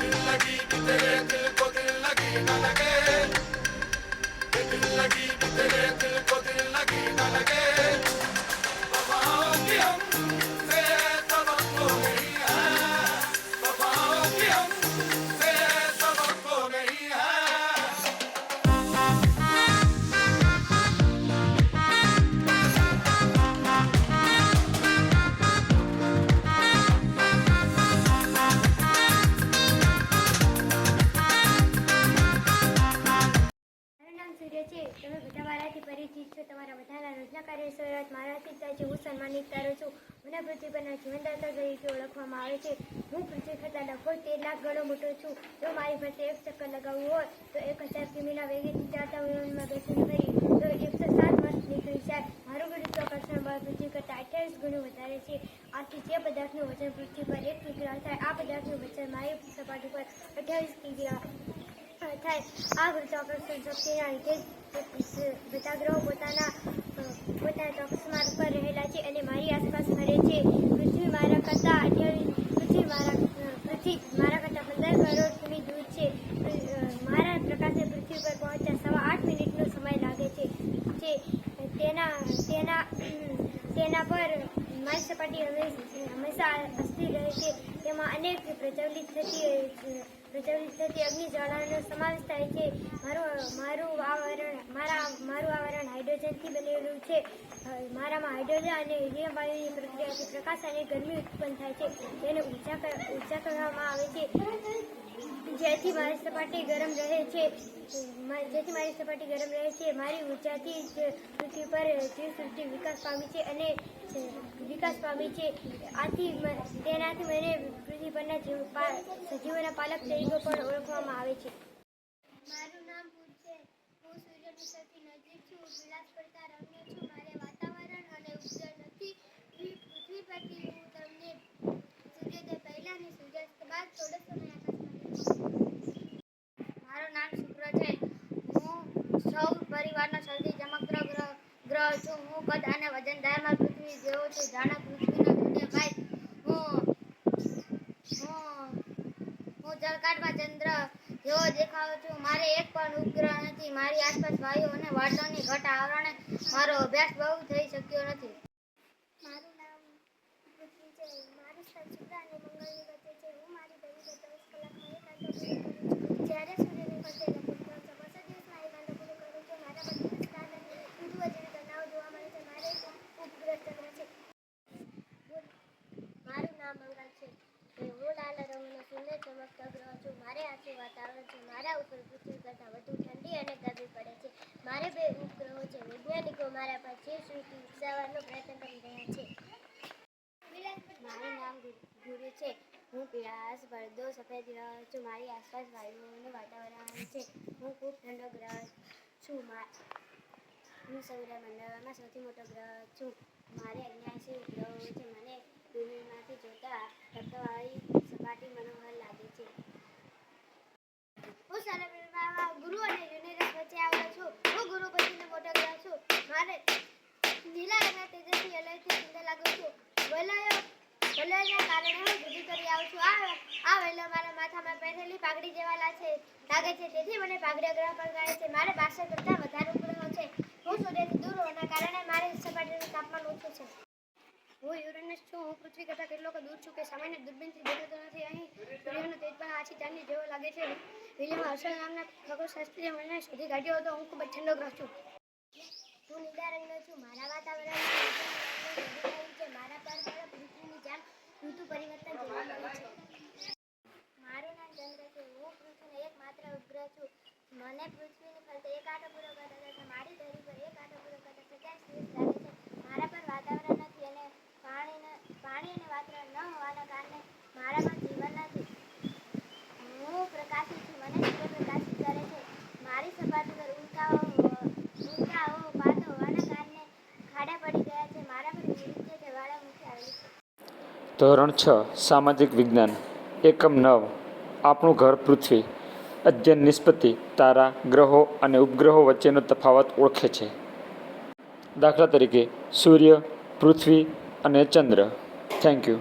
Yeah. બધા પરિચિત છું, તમારા બધાના રોજના કાર્ય શરૂઆત મારાથી થાય છે, હું સન્માનિત કરું છું. મને પૃથ્વી પરના જીવનદાતા તરીકે ઓળખવામાં આવે છે. હું પૃથ્વી કરતાં લગભગ તેર લાખ ગણો મોટો છું. જો મારી પાસે એક ચક્કર લગાવવું હોય, તો એક હજાર કિમીના વેગેથી ચાલતા વિમાનમાં બેસીને ફરી તો એકસો સાત વર્ષ નીકળી જાય, મારું ગુરુત્વાકર્ષણ બળ પૃથ્વી કરતાં અઠ્યાવીસ ગણું વધારે છે. આથી જે પદાર્થનું વજન પૃથ્વી પર એક કિગ્રા થાય આ પદાર્થનું વજન મારી સપાટી પર અઠ્યાવીસ કિગ્રા થાય આ ચોક્કસ શક્તિના લીધે બધા ગ્રહો પોતાના પોતાના ચોક્કસ માર્ગ પર રહેલા છે અને મારી આસપાસ ફરે છે. પૃથ્વી મારા કરતાં અઠ્યાવીસ, પૃથ્વી મારા પૃથ્વી મારા કરતાં પંદર કરોડ કિમી દૂર છે. મારા પ્રકાશે પૃથ્વી પર પહોંચતા સવા આઠ મિનિટનો સમય લાગે છે. જે, તેના તેના તેના પર મારી સપાટી હંમેશા અસ્થિર રહે છે. તેમાં અનેક પ્રચલિત થતી પ્રજ્વલિત થતી અગ્નિ જ્વાળાનો સમાવેશ થાય છે. મારું મારું આવરણ, મારા, મારું આવરણ હાઇડ્રોજનથી બનેલું છે. મારામાં હાઇડ્રોજન અને હિલિયમ વાયુની પ્રક્રિયાથી પ્રકાશ અને ગરમી ઉત્પન્ન થાય છે. તેને ઊર્જા ઊર્જા કહેવામાં આવે છે. જેથી મારી સપાટી ગરમ રહે છે. જેથી મારી સપાટી ગરમ રહે છે. મારી ઊર્જાથી જ પૃથ્વી પર જીવસૃષ્ટિ વિકાસ પામી છે અને, વિકાસ પામી છે. આથી તેનાથી મને પૃથ્વી પરના જીવ પા- સજીવોના પાલક તરીકે પણ ઓળખવામાં આવે છે. મારું નામ પૂજ છે. હું સૂર્યની સૌથી નજીક છું. વિલાસ કરતા રમ્ય છું. મારે વાતાવરણ અને ઉપજળ નથી. પૃથ્વી પરથી હું તમને સૂર્યોદય પહેલા અને સૂર્યાસ્ત બાદ થોડો સમય આકાશમાં મારું નામ શુક્ર છે. હું સૌ પરિવારનો સૌથી ચમકતો ગ્રહ ગ્રહ છું. હું કદ અને વજનદારમાં પૃથ્વી જેવો છું. જાણે પૃથ્વીનો ધન્ય હું હું હું ચંદ્ર જેવો દેખાઉં છું. મારે એક પણ ઉપગ્રહ નથી. મારી આસપાસ વાયુ અને વાદળની ઘટ આવરણે મારો અભ્યાસ બહુ થઈ શક્યો નથી મારું નામ પૃથ્વી છે મારું સ્થળ શુક્ર અને મંગળની વચ્ચે છે હું મારી દૈનિક ચોવીસ કલાકમાં એક આંટો પૂરો કરું છું જ્યારે સૂર્યની ફરતે લગભગ ત્રણસો પચાસ દિવસમાં એક આંટો પૂરો કરું છું મારા પર દિવસ રાત અને ઋતુઓ જેવી તણાવ જોવા મળે છે મારે એક ઉપગ્રહ ચંદ્ર છે મારું નામ મંગળ છે હું લાલ રંગનો સુંદર ચમકતો ગ્રહ છું મારે આથી વાતાવરણ છે, મારા ઉપર પૃથ્વી કરતાં વધુ ઠંડી અને ગરમી પડે છે. મારે બે ઉપગ્રહો છે, વૈજ્ઞાનિકો મારા પર જીવસૃષ્ટિ વિકસાવવાનો પ્રયત્ન કરી રહ્યા છે. મારું નામ ગુરુ છે. હું પીળાશ, બળદો, સફેદ ગ્રહ, છું. મારી આસપાસ વાયુઓનું વાતાવરણ છે. હું ખૂબ ઠંડો ગ્રહ છું. હું સૌરમંડળમાં સૌથી મોટો ગ્રહ છું. મારે અગ્યાસી ઉપગ્રહો છે મને દૂરબીનમાંથી જોતા રક્તવાળી સપાટી મનોહર લાગે છે હું સૌરમંડળમાં ગુરુ અને યુરેનસ વચ્ચે આવેલો છું હું ગુરુ પછીનો મોટો ગ્રહ છું મારે લીલા રંગના તેજસ્વી અલયથી સુંદર લાગુ છું વલયો વલયના કારણે હું જુદી કરી આવું છું. આ આ વલયો મારા માથામાં પહેરેલી પાઘડી જેવા લાગે લાગે છે. તેથી મને પાઘડી ગ્રહ પણ કહે છે. મારે બાસઠ કરતાં વધારે ઉપગ્રહો છે. હું સૂર્યથી દૂર હોવાના કારણે મારે સપાટીનું તાપમાન ઓછું છે. હું યુરેનસ છું. હું પૃથ્વી કરતાં કેટલોક દૂર છું કે સામાન્ય દૂરબીનથી દેખાતો નથી. અહીં સૂર્યનો તેજ પણ આછી ચાંદની જેવો લાગે છે. વિલિયમ હર્ષલ નામના ખગોળશાસ્ત્રીએ મને શોધી કાઢ્યો હતો. હું ખૂબ જ ઠંડો ગ્રહ છું. હું નીલા રંગનો છું. મારા વાતાવરણમાં છે મારા પર પણ પૃથ્વીની જેમ ઋતુ પરિવર્તન જોવા મળે છે મારું નામ ચંદ્ર છે હું પૃથ્વીનો એકમાત્ર ઉપગ્રહ છું મને પૃથ્વીની ફરતે એક આંટો પૂરો કરતા કરતા મારી ધરી પર એક આંટો પૂરો કરતા પચાસ દિવસ લાગે છે મારા પર વાતાવરણ નથી અને પાણીને પાણી અને વાતાવરણ ન હોવાના કારણે મારામાં જીવન નથી હું પ્રકાશિત છું મને સૂર્ય પ્રકાશિત કરે છે મારી સપાટી પર ઉલ્કાઓ ઉલ્કાઓ પાતો હોવાના કારણે ખાડા પડી ગયા છે મારા પર વિરુદ્ધ જ્વાળામુખી આવેલી છે ધોરણ છ, સામાજિક વિજ્ઞાન. એકમ નવ, આપણું ઘર પૃથ્વી. અધ્યયન નિષ્પત્તિ, તારા, ગ્રહો અને ઉપગ્રહો વચ્ચેનો તફાવત ઓળખે છે. દાખલા તરીકે, સૂર્ય, પૃથ્વી અને ચંદ્ર. Thank you